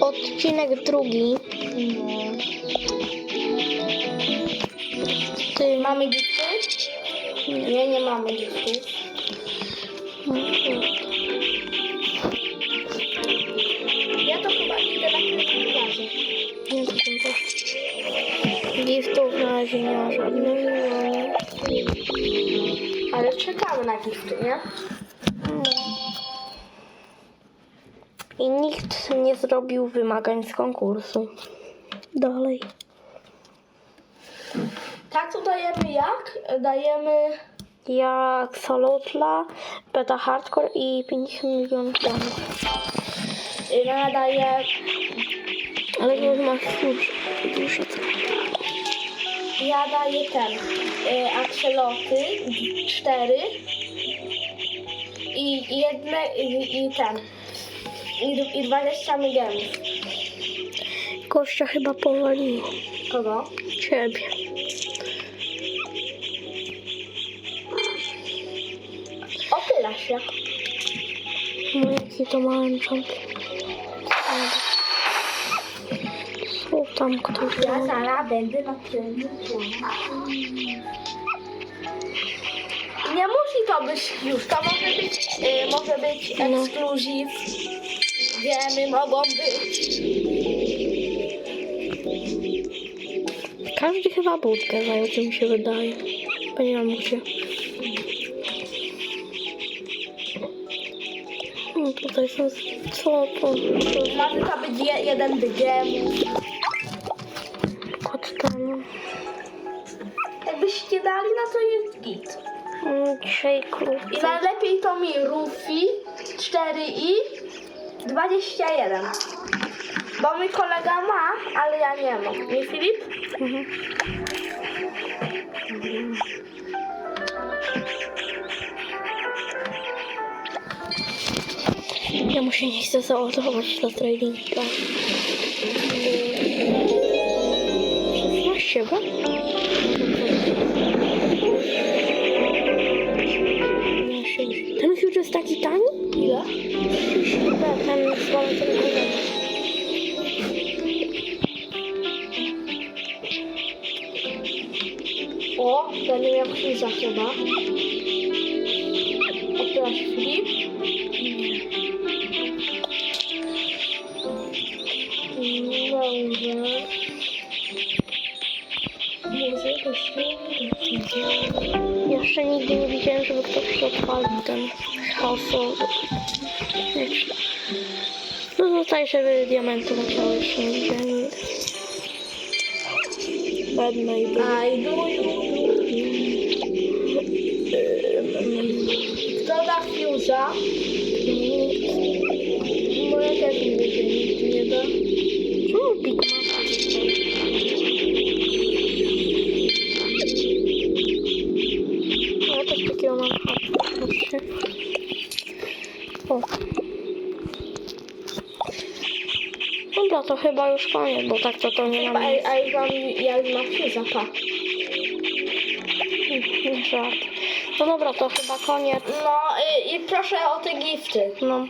Odcinek drugi. Ty Mamy gifty? Nie, nie mamy giftów. Ja to chyba idę na kredytarze. Nie wiem też. Giftów na razie nie ma żadnych. Ale czekamy na gifty, nie? I nikt nie zrobił wymagań z konkursu. Dalej. Tak, to dajemy jak? Dajemy... Jak Salotla, Beta Hardcore i 50 milionów donów. Ja daję... Ale już masz dużo co. Ja daję ten. Y, akseloty. Cztery. I i jedne... I, i ten. I, I 20 milionów. Gościa chyba powaliło. Kogo? Ciebie. Opyla się. No jaki to mały czop. Co tam ktoś Ja zaraz będę na tym. Nie musi to być już, to może być, y, może być No. ekskluzyw. Wiemy, mogą być. Każdy chyba budkę zajął, co mi się wydaje. Bo nie mam gdzie. No tutaj są... Co to? Może to być je, jeden dygiem. Kod ten... Jakbyście dali, no to jest git. Mm, Dzisiaj I krówce. najlepiej to mi Rufi 4 i 21. Bo mój kolega ma, ale ja nie mam. Nie Filip? Mhm. Ja mu się nie chcę załadować na tradinga. 16 chyba? Jest taki tani? Ile? Ten z walotem O, będę miał krzyża chyba. O, proszę, Jeszcze nigdy nie widziałem, żeby ktoś odpalił ten. Wiecie. No tutaj, żeby diamenty leciały, jeszcze nie widziałem nigdy. Bad. I do. Kto da fuse'a? Bo ja też mówię, że nikt nie da. Takiego mam patrzcie. O. Dobra, to chyba już koniec, bo tak to to nie mam a jak mam, jak pa. Nie żart. No dobra, to chyba koniec. No i, i proszę o te gifty. No,